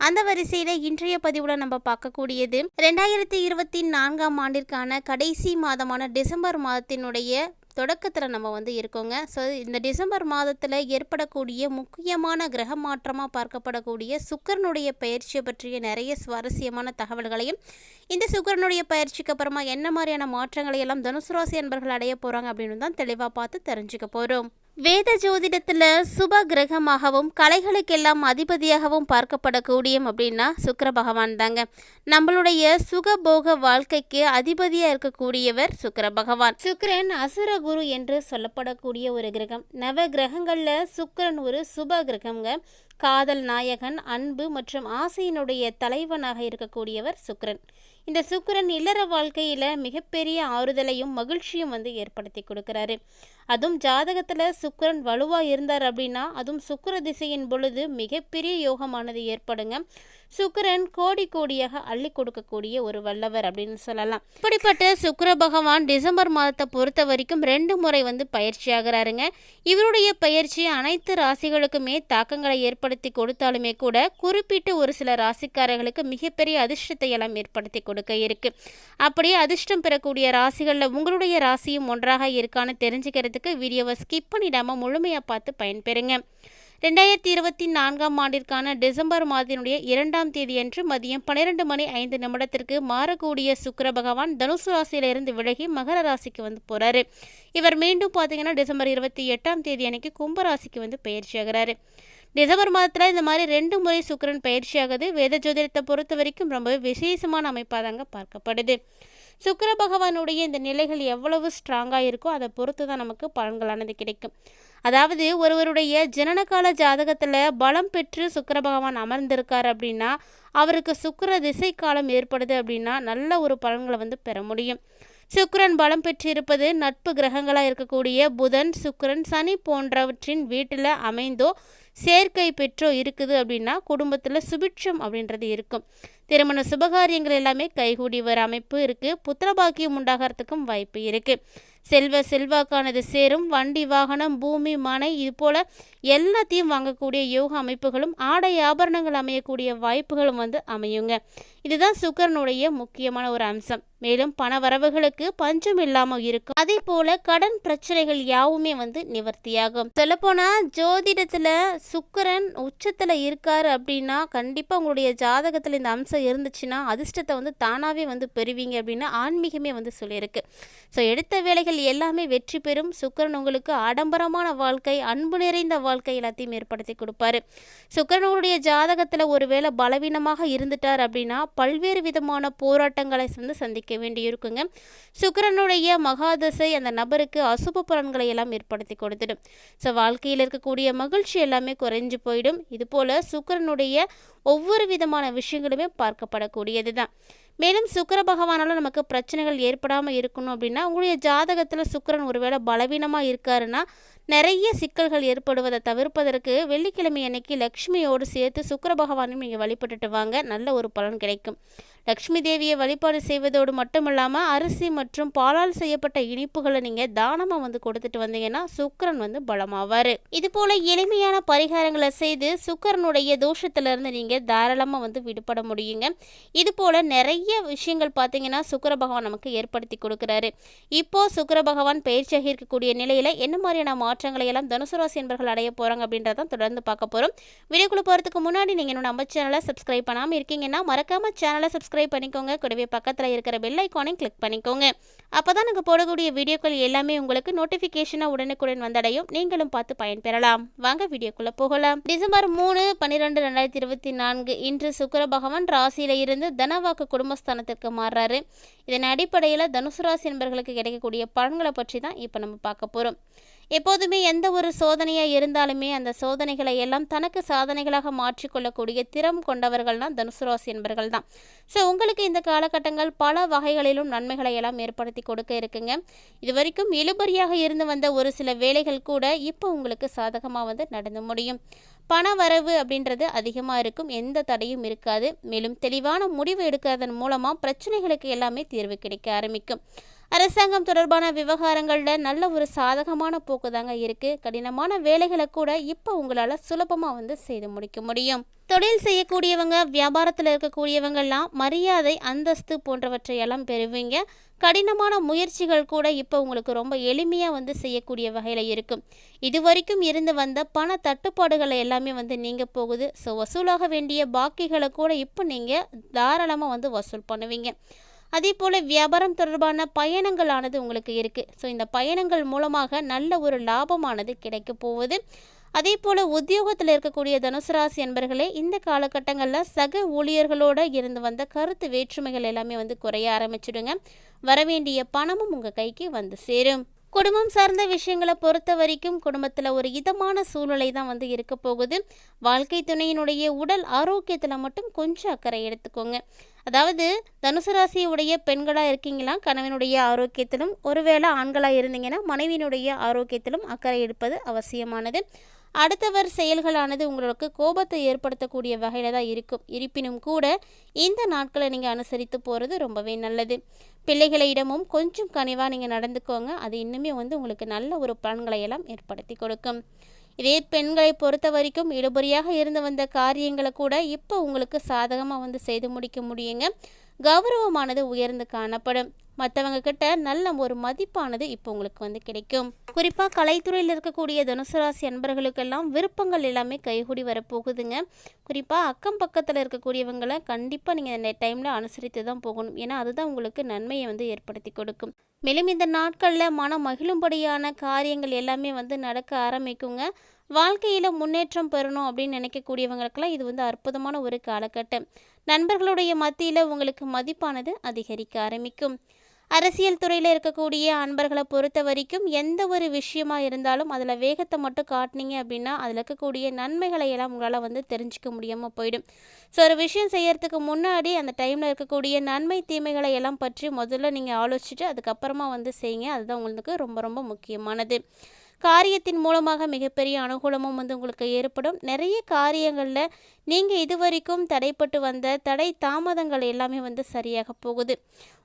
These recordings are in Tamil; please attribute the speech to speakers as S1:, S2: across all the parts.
S1: அந்த வரிசையில் இன்றைய பதிவில் நம்ம பார்க்கக்கூடியது ரெண்டாயிரத்தி இருபத்தி நான்காம் ஆண்டிற்கான கடைசி மாதமான டிசம்பர் மாதத்தினுடைய தொடக்கத்தில் நம்ம வந்து இருக்கோங்க. ஸோ இந்த டிசம்பர் மாதத்தில் ஏற்படக்கூடிய முக்கியமான கிரக மாற்றமாக பார்க்கப்படக்கூடிய சுக்கரனுடைய பயிற்சியை பற்றிய நிறைய சுவாரஸ்யமான தகவல்களையும் இந்த சுக்கரனுடைய பயிற்சிக்கு அப்புறமா என்ன மாதிரியான மாற்றங்களை எல்லாம் தனுசு ராசி அன்பர்கள் அடைய போகிறாங்க அப்படின்னு தான் தெளிவாக பார்த்து தெரிஞ்சுக்க போகிறோம் வேத ஜோதிடத்தில் சுப கிரகமாகவும் கலைகளுக்கெல்லாம் அதிபதியாகவும் பார்க்கப்படக்கூடிய அப்படின்னா சுக்கர பகவான் தாங்க. நம்மளுடைய சுகபோக வாழ்க்கைக்கு அதிபதியாக இருக்கக்கூடியவர் சுக்கர பகவான். சுக்கிரன் அசுரகுரு என்று சொல்லப்படக்கூடிய ஒரு கிரகம். நவ கிரகங்களில் சுக்கரன் ஒரு சுப கிரகங்க காதல் நாயகன் அன்பு மற்றும் ஆசையினுடைய தலைவனாக இருக்கக்கூடியவர் சுக்கரன். இந்த சுக்கரன் இல்லற வாழ்க்கையில் மிகப்பெரிய ஆறுதலையும் மகிழ்ச்சியும் வந்து ஏற்படுத்தி கொடுக்குறாரு. அதுவும் ஜாதகத்தில் சுக்கரன் வலுவாக இருந்தார் அப்படின்னா அதுவும் சுக்கர திசையின் பொழுது மிகப்பெரிய யோகமானது ஏற்படுங்க. சுக்கிரன் கோடி கோடியாக அள்ளி கொடுக்கக்கூடிய ஒரு வல்லவர் அப்படின்னு சொல்லலாம். இப்படிப்பட்ட சுக்கர பகவான் டிசம்பர் மாதத்தை பொறுத்த வரைக்கும் ரெண்டு முறை வந்து பயிற்சி ஆகிறாருங்க. இவருடைய பயிற்சி அனைத்து ராசிகளுக்குமே தாக்கங்களை ஏற்படுத்தி கொடுத்தாலுமே கூட குறிப்பிட்டு ஒரு சில ராசிக்காரர்களுக்கு மிகப்பெரிய அதிர்ஷ்டத்தை எல்லாம் ஏற்படுத்தி கொடுக்க இருக்கு. அப்படியே அதிர்ஷ்டம் பெறக்கூடிய ராசிகளில் உங்களுடைய ராசியும் ஒன்றாக இருக்கான்னு தெரிஞ்சுக்கிறதுக்கு வீடியோவை ஸ்கிப் பண்ணிடாமல் முழுமையாக பார்த்து பயன்பெறுங்க. ரெண்டாயிரத்தி இருபத்தி நான்காம் ஆண்டிற்கான டிசம்பர் மாதத்தினுடைய இரண்டாம் தேதியன்று மதியம் பன்னிரண்டு மணி ஐந்து நிமிடத்திற்கு மாறக்கூடிய சுக்கர பகவான் தனுசு ராசியிலிருந்து விலகி மகர ராசிக்கு வந்து போகிறாரு இவர் மீண்டும் பார்த்தீங்கன்னா டிசம்பர் இருபத்தி எட்டாம் தேதி அன்னைக்கு கும்பராசிக்கு வந்து பயிற்சி ஆகிறாரு. டிசம்பர் மாதத்தில் இந்த மாதிரி ரெண்டு முறை சுக்கிரன் பயிற்சி ஆகுது. வேத ஜோதிடத்தை பொறுத்த வரைக்கும் ரொம்பவே விசேஷமான அமைப்பாக தாங்க பார்க்கப்படுது. சுக்கர பகவானுடைய இந்த நிலைகள் எவ்வளவு ஸ்ட்ராங்காக இருக்கோ அதை பொறுத்து தான் நமக்கு பலன்களானது கிடைக்கும். அதாவது ஒருவருடைய ஜனனகால ஜாதகத்தில் பலம் பெற்று சுக்கர பகவான் அமர்ந்திருக்கார் அப்படின்னா அவருக்கு சுக்கர திசை காலம் ஏற்படுது அப்படின்னா நல்ல ஒரு பலன்களை வந்து பெற முடியும். சுக்கரன் பலம் பெற்றிருப்பது நட்பு கிரகங்களாக இருக்கக்கூடிய புதன் சுக்கரன் சனி போன்றவற்றின் வீட்டில் அமைந்தோ சேர்க்கை பெற்றோ இருக்குது அப்படின்னா குடும்பத்தில் சுபிட்சம் அப்படின்றது இருக்கும். திருமண சுபகாரியங்கள் எல்லாமே கைகூடி வர அமைப்பு இருக்குது புத்திரபாக்கியம் உண்டாகிறதுக்கும் வாய்ப்பு இருக்குது செல்வ செல்வாக்கானது சேரும். வண்டி வாகனம் பூமி மனை இது போல் எல்லாத்தையும் வாங்கக்கூடிய யோக அமைப்புகளும் ஆடை ஆபரணங்கள் அமையக்கூடிய வாய்ப்புகளும் வந்து அமையுங்க. இதுதான் சுக்கரனுடைய முக்கியமான ஒரு அம்சம். மேலும் பண வரவுகளுக்கு பஞ்சம் இல்லாமல் இருக்கும். அதே போல கடன் பிரச்சனைகள் யாவுமே வந்து நிவர்த்தியாகும். சொல்லப்போனால் ஜோதிடத்தில் சுக்கிரன் உச்சத்தில் இருக்காரு அப்படின்னா கண்டிப்பாக உங்களுடைய ஜாதகத்தில் இந்த அம்சம் இருந்துச்சுன்னா அதிர்ஷ்டத்தை வந்து தானாகவே வந்து பெறுவீங்க அப்படின்னு ஆன்மீகமே வந்து சொல்லியிருக்கு. ஸோ எடுத்த வேலைகள் எல்லாமே வெற்றி பெறும். சுக்கிரன் உங்களுக்கு ஆடம்பரமான வாழ்க்கை அன்பு நிறைந்த வாழ்க்கை எல்லாத்தையும் ஏற்படுத்தி கொடுப்பாரு. சுக்கரன் உங்களுடைய ஜாதகத்துல ஒருவேளை பலவீனமாக இருந்துட்டார் அப்படின்னா பல்வேறு விதமான போராட்டங்களை வந்து சந்திக்க வேண்டியிருக்குங்க. சுக்கிரனுடைய மகாதசை அந்த நபருக்கு அசுப பலன்களை எல்லாம் ஏற்படுத்தி கொடுத்துடும். ஸோ வாழ்க்கையில் இருக்கக்கூடிய மகிழ்ச்சி எல்லாமே குறைஞ்சு போயிடும். இதுபோல் சுக்கரனுடைய ஒவ்வொரு விதமான விஷயங்களுமே பார்க்கப்படக்கூடியது தான் மேலும் சுக்கர பகவானால் நமக்கு பிரச்சனைகள் ஏற்படாமல் இருக்கணும் அப்படின்னா உங்களுடைய ஜாதகத்தில் சுக்கிரன் ஒருவேளை பலவீனமாக இருக்காருன்னா நிறைய சிக்கல்கள் ஏற்படுவதை தவிர்ப்பதற்கு வெள்ளிக்கிழமை அன்னைக்கு லக்ஷ்மியோடு சேர்த்து சுக்கிர பகவானும் நீங்கள் வழிபட்டுட்டு வாங்க. நல்ல ஒரு பலன் கிடைக்கும். லக்ஷ்மி தேவியை வழிபாடு செய்வதோடு மட்டும் இல்லாமல் அரிசி மற்றும் பாலால் செய்யப்பட்ட இனிப்புகளை நீங்கள் தானமாக வந்து கொடுத்துட்டு வந்தீங்கன்னா சுக்கரன் வந்து பலமாவார். இது போல் எளிமையான பரிகாரங்களை செய்து சுக்கரனுடைய தோஷத்திலிருந்து நீங்கள் தாராளமாக வந்து விடுபட முடியுங்க. இது போல் நிறைய விஷயங்கள் பார்த்தீங்கன்னா சுக்கிர பகவான் நமக்கு ஏற்படுத்தி கொடுக்குறாரு. இப்போது சுக்கிர பகவான் பயிற்சியாக இருக்கக்கூடிய நிலையில் என்ன மாதிரியான மாற்றங்களை எல்லாம் தனுசு ராசி என்பர்கள் அடைய போகிறாங்க அப்படின்றத தொடர்ந்து பார்க்க போகிறோம் வீடியோக்குள்ள போகிறதுக்கு முன்னாடி நீங்கள் என்னோட நம்ம சேனலை சப்ஸ்கிரைப் பண்ணாமல் இருக்கீங்கன்னா மறக்காமல் சேனலை சப்ஸ்கிரைப் பண்ணிக்கோங்க. கூடவே பக்கத்தில் இருக்கிற பெல் ஐக்கானையும் கிளிக் பண்ணிக்கோங்க. அப்போ தான் நாங்கள் போடக்கூடிய வீடியோக்கள் எல்லாமே உங்களுக்கு நோட்டிஃபிகேஷனாக உடனுக்குடன் வந்தடையும். நீங்களும் பார்த்து பயன்பெறலாம். வாங்க வீடியோக்குள்ளே போகலாம். டிசம்பர் மூணு பன்னிரெண்டு ரெண்டாயிரத்தி இருபத்தி நான்கு. இன்று சுக்கர பகவான் ராசியில இருந்து தனவாக்கு குடும்பஸ்தானத்திற்கு மாறுறாரு. இதன் அடிப்படையில் தனுசு ராசி என்பர்களுக்கு கிடைக்கக்கூடிய பலன்களை பற்றி தான் இப்போ நம்ம பார்க்க போகிறோம் எப்போதுமே எந்த ஒரு சோதனையாக இருந்தாலுமே அந்த சோதனைகளை எல்லாம் தனக்கு சாதனைகளாக மாற்றிக்கொள்ளக்கூடிய திறம் கொண்டவர்கள்னா தனுசு ராசி என்பர்கள் தான். ஸோ உங்களுக்கு இந்த காலகட்டங்கள் பல வகைகளிலும் நன்மைகளை எல்லாம் ஏற்படுத்தி கொடுக்க இருக்குங்க. இது வரைக்கும் இழுபறியாக இருந்து வந்த ஒரு சில வேலைகள் கூட இப்போ உங்களுக்கு சாதகமாக வந்து நடந்து முடியும். பண வரவு அப்படின்றது அதிகமாக இருக்கும் எந்த தடையும் இருக்காது. மேலும் தெளிவான முடிவு எடுக்கிறதன் மூலமாக பிரச்சனைகளுக்கு எல்லாமே தீர்வு கிடைக்க ஆரம்பிக்கும். அரசாங்கம் தொடர்பான விவகாரங்களில் நல்ல ஒரு சாதகமான போக்கு தாங்க இருக்குது கடினமான வேலைகளை கூட இப்போ உங்களால் சுலபமாக வந்து செய்து முடிக்க முடியும். தொழில் செய்யக்கூடியவங்க வியாபாரத்தில் இருக்கக்கூடியவங்கெல்லாம் மரியாதை அந்தஸ்து போன்றவற்றையெல்லாம் பெறுவீங்க. கடினமான முயற்சிகள் கூட இப்போ உங்களுக்கு ரொம்ப எளிமையாக வந்து செய்யக்கூடிய வகையில் இருக்கும். இது வரைக்கும் இருந்து வந்த பண தட்டுப்பாடுகளை எல்லாமே வந்து நீங்கள் போகுது. ஸோ வசூலாக வேண்டிய பாக்கிகளை கூட இப்போ நீங்கள் தாராளமாக வந்து வசூல் பண்ணுவீங்க. அதே போல் வியாபாரம் தொடர்பான பயணங்களானது உங்களுக்கு இருக்குது ஸோ இந்த பயணங்கள் மூலமாக நல்ல ஒரு லாபமானது கிடைக்க போகுது. அதே போல் உத்தியோகத்தில் இருக்கக்கூடிய தனுசு ராசி என்பர்களே இந்த காலகட்டங்களில் சக ஊழியர்களோடு இருந்து வந்த கருத்து வேற்றுமைகள் எல்லாமே வந்து குறைய ஆரம்பிச்சிடுங்க. வரவேண்டிய பணமும் உங்கள் கைக்கு வந்து சேரும். குடும்பம் சார்ந்த விஷயங்களை பொறுத்த வரைக்கும் குடும்பத்தில் ஒரு இதமான சூழ்நிலை தான் வந்து இருக்க போகுது. வாழ்க்கை துணையினுடைய உடல் ஆரோக்கியத்தில் மட்டும் கொஞ்சம் அக்கறை எடுத்துக்கோங்க. அதாவது தனுசு ராசியுடைய பெண்களாக இருக்கீங்களா? கணவனுடைய ஆரோக்கியத்திலும் ஒருவேளை ஆண்களாக இருந்தீங்கன்னா மனைவியினுடைய ஆரோக்கியத்திலும் அக்கறை எடுப்பது அவசியமானது. அடுத்தவர் செயல்களானது உங்களுக்கு கோபத்தை ஏற்படுத்தக்கூடிய வகையில் தான் இருக்கும். இருப்பினும் கூட இந்த நாட்களை நீங்கள் அனுசரித்து போகிறது ரொம்பவே நல்லது. பிள்ளைகளிடமும் கொஞ்சம் கனிவாக நீங்கள் நடந்துக்கோங்க. அது இன்னுமே வந்து உங்களுக்கு நல்ல ஒரு பலன்களை எல்லாம் ஏற்படுத்தி கொடுக்கும். இதே பெண்களை பொறுத்த வரைக்கும் இழுபறியாக இருந்து வந்த காரியங்களை கூட இப்போ உங்களுக்கு சாதகமாக வந்து செய்து முடிக்க முடியுங்க. கௌரவமானது உயர்ந்து காணப்படும். மற்றவங்க கிட்ட நல்ல ஒரு மதிப்பானது இப்போ உங்களுக்கு வந்து கிடைக்கும். குறிப்பாக கலைத்துறையில் இருக்கக்கூடிய தனுசு ராசி அன்பர்களுக்கெல்லாம் விருப்பங்கள் எல்லாமே கைகூடி வரப்போகுதுங்க. குறிப்பாக அக்கம் பக்கத்தில் இருக்கக்கூடியவங்களை கண்டிப்பாக நீங்கள் இந்த டைமில் அனுசரித்து தான் போகணும். ஏன்னா அதுதான் உங்களுக்கு நன்மையை வந்து ஏற்படுத்தி கொடுக்கும். மேலும் இந்த நாட்களில் மனம் மகிழும்படியான காரியங்கள் எல்லாமே வந்து நடக்க ஆரம்பிக்குங்க. வாழ்க்கையில் முன்னேற்றம் பெறணும் அப்படின்னு நினைக்கக்கூடியவங்களுக்கெல்லாம் இது வந்து அற்புதமான ஒரு காலகட்டம். நண்பர்களுடைய மத்தியில் உங்களுக்கு மதிப்பானது அதிகரிக்க ஆரம்பிக்கும். அரசியல் துறையில் இருக்கக்கூடிய அன்பர்களை பொறுத்த வரைக்கும் எந்த ஒரு விஷயமா இருந்தாலும் அதில் வேகத்தை மட்டும் காட்டினீங்க அப்படின்னா அதில் இருக்கக்கூடிய நன்மைகளை எல்லாம் உங்களால் வந்து தெரிஞ்சுக்க முடியாமல் போயிடும். ஸோ ஒரு விஷயம் செய்யறதுக்கு முன்னாடி அந்த டைமில் இருக்கக்கூடிய நன்மை தீமைகளை எல்லாம் பற்றி முதல்ல நீங்கள் ஆலோசிச்சுட்டு அதுக்கப்புறமா வந்து செய்யுங்க. அதுதான் உங்களுக்கு ரொம்ப ரொம்ப முக்கியமானது. காரியத்தின் மூலமாக மிகப்பெரிய அனுகூலமும் வந்து உங்களுக்கு ஏற்படும். நிறைய காரியங்களில் நீங்கள் இதுவரைக்கும் தடைப்பட்டு வந்த தடை தாமதங்கள் எல்லாமே வந்து சரியாக போகுது.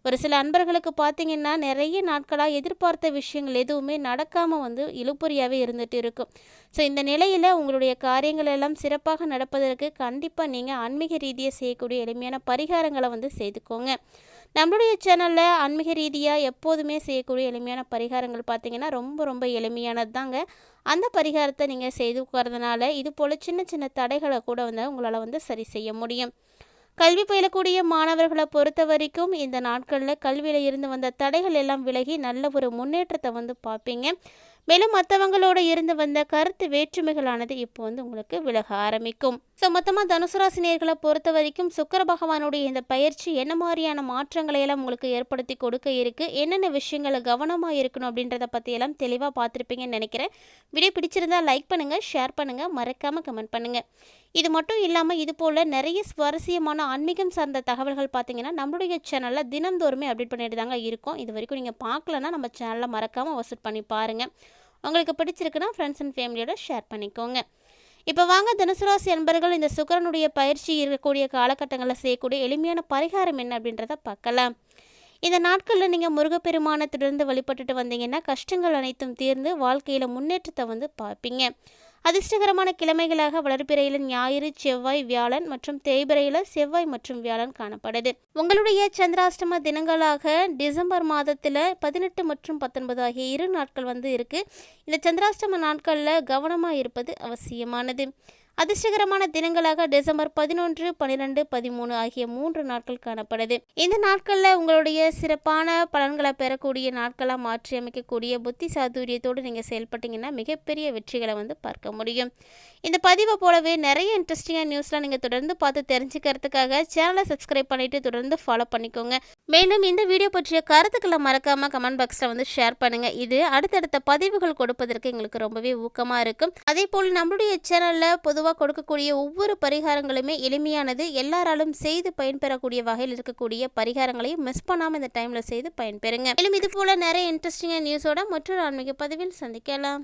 S1: ஒரு சில அன்பர்களுக்கு பார்த்தீங்கன்னா நிறைய நாட்களாக எதிர்பார்த்த விஷயங்கள் எதுவுமே நடக்காமல் வந்து இழுபறியாகவே இருந்துட்டு இருக்கும். ஸோ இந்த நிலையில் உங்களுடைய காரியங்கள் எல்லாம் சிறப்பாக நடப்பதற்கு கண்டிப்பாக நீங்கள் ஆன்மீக ரீதியாக செய்யக்கூடிய எளிமையான பரிகாரங்களை வந்து செய்துக்கோங்க. நம்மளுடைய சேனலில் ஆன்மீக ரீதியாக எப்போதுமே செய்யக்கூடிய எளிமையான பரிகாரங்கள் பார்த்திங்கன்னா ரொம்ப ரொம்ப எளிமையானது தாங்க. அந்த பரிகாரத்தை நீங்கள் செய்து உட்காரதுனால இது போல் சின்ன சின்ன தடைகளை கூட வந்து உங்களால் வந்து சரி செய்ய முடியும். கல்வி பயிலக்கூடிய மாணவர்களை பொறுத்த வரைக்கும் இந்த நாட்களில் கல்வியில் இருந்து வந்த தடைகள் எல்லாம் விலகி நல்ல ஒரு முன்னேற்றத்தை வந்து பார்ப்பீங்க. மேலும் மற்றவங்களோட இருந்து வந்த கருத்து வேற்றுமைகளானது இப்போ வந்து உங்களுக்கு விலக ஆரம்பிக்கும். ஸோ மொத்தமாக தனுசு பொறுத்த வரைக்கும் சுக்கர பகவானுடைய இந்த பயிற்சி என்ன மாதிரியான மாற்றங்களை எல்லாம் உங்களுக்கு ஏற்படுத்தி கொடுக்க இருக்குது என்னென்ன விஷயங்களை கவனமாக இருக்கணும் அப்படின்றத பற்றி எல்லாம் தெளிவாக பார்த்துருப்பீங்கன்னு நினைக்கிறேன். வீடியோ பிடிச்சிருந்தா லைக் பண்ணுங்கள் ஷேர் பண்ணுங்கள் மறக்காமல் கமெண்ட் பண்ணுங்கள் இது மட்டும் இல்லாமல் இது போல் நிறைய சுவாரஸ்யமான ஆன்மீகம் சார்ந்த தகவல்கள் பார்த்தீங்கன்னா நம்மளுடைய சேனலில் தினந்தோறுமே அப்டேட் பண்ணிட்டு தாங்க இருக்கும். இது வரைக்கும் நீங்கள் பார்க்கலன்னா நம்ம சேனலில் மறக்காமல் வசூட் பண்ணி பாருங்கள் உங்களுக்கு பிடிச்சிருக்குன்னா ஃப்ரெண்ட்ஸ் அண்ட் ஃபேமிலியோட ஷேர் பண்ணிக்கோங்க. இப்போ வாங்க தனுசுராசி என்பர்கள் அன்பர்கள் இந்த சுக்கரனுடைய பயிற்சி இருக்கக்கூடிய காலகட்டங்களில் செய்யக்கூடிய எளிமையான பரிகாரம் என்ன அப்படின்றத பார்க்கலாம். இந்த நாட்களில் நீங்கள் முருகப்பெருமானத்திலிருந்து வழிபட்டுட்டு வந்தீங்கன்னா கஷ்டங்கள் அனைத்தும் தீர்ந்து வாழ்க்கையில் முன்னேற்றத்தை வந்து பார்ப்பீங்க. அதிர்ஷ்டகரமான கிழமைகளாக வளர்பிறையில் ஞாயிறு செவ்வாய் வியாழன் மற்றும் தேய்பிறையில் செவ்வாய் மற்றும் வியாழன் காணப்படுது. உங்களுடைய சந்திராஷ்டம தினங்களாக டிசம்பர் மாதத்தில் பதினெட்டு மற்றும் பத்தொன்பது ஆகிய இரு நாட்கள் வந்து இருக்கு. இந்த சந்திராஷ்டம நாட்களில் கவனமாக இருப்பது அவசியமானது. அதிர்ஷ்டகரமான தினங்களாக டிசம்பர் பதினொன்று பன்னிரெண்டு பதிமூணு ஆகிய மூன்று நாட்கள் காணப்படுது. இந்த நாட்களில் உங்களுடைய சிறப்பான பலன்களை பெறக்கூடிய நாட்களாக மாற்றி அமைக்கக்கூடிய புத்தி சாதுரியத்தோடு நீங்கள் செயல்பட்டீங்கன்னா மிகப்பெரிய வெற்றிகளை வந்து பார்க்க முடியும். இந்த பதிவை போலவே நிறைய இன்ட்ரெஸ்டிங்காக நியூஸ்லாம் நீங்கள் தொடர்ந்து பார்த்து தெரிஞ்சுக்கிறதுக்காக சேனலை சப்ஸ்கிரைப் பண்ணிவிட்டு தொடர்ந்து ஃபாலோ பண்ணிக்கோங்க. மேலும் இந்த வீடியோ பற்றிய கருத்துக்களை மறக்காம கமெண்ட் பாக்ஸில் வந்து ஷேர் பண்ணுங்க. இது அடுத்தடுத்த பதிவுகள் கொடுப்பதற்கு எங்களுக்கு ரொம்பவே ஊக்கமாக இருக்கும். அதே போல் நம்மளுடைய சேனலில் பொதுவாக கொடுக்கக்கூடிய ஒவ்வொரு பரிகாரங்களுமே எளிமையானது. எல்லாராலும் செய்து பயன்பெறக்கூடிய வகையில் இருக்கக்கூடிய பரிகாரங்களையும் மிஸ் பண்ணாமல் இந்த டைமில் செய்து பயன்பெறுங்க. மேலும் இது போல் நிறைய இன்ட்ரெஸ்டிங்கான நியூஸோட மற்றொரு ஆன்மீக பதிவில் சந்திக்கலாம்.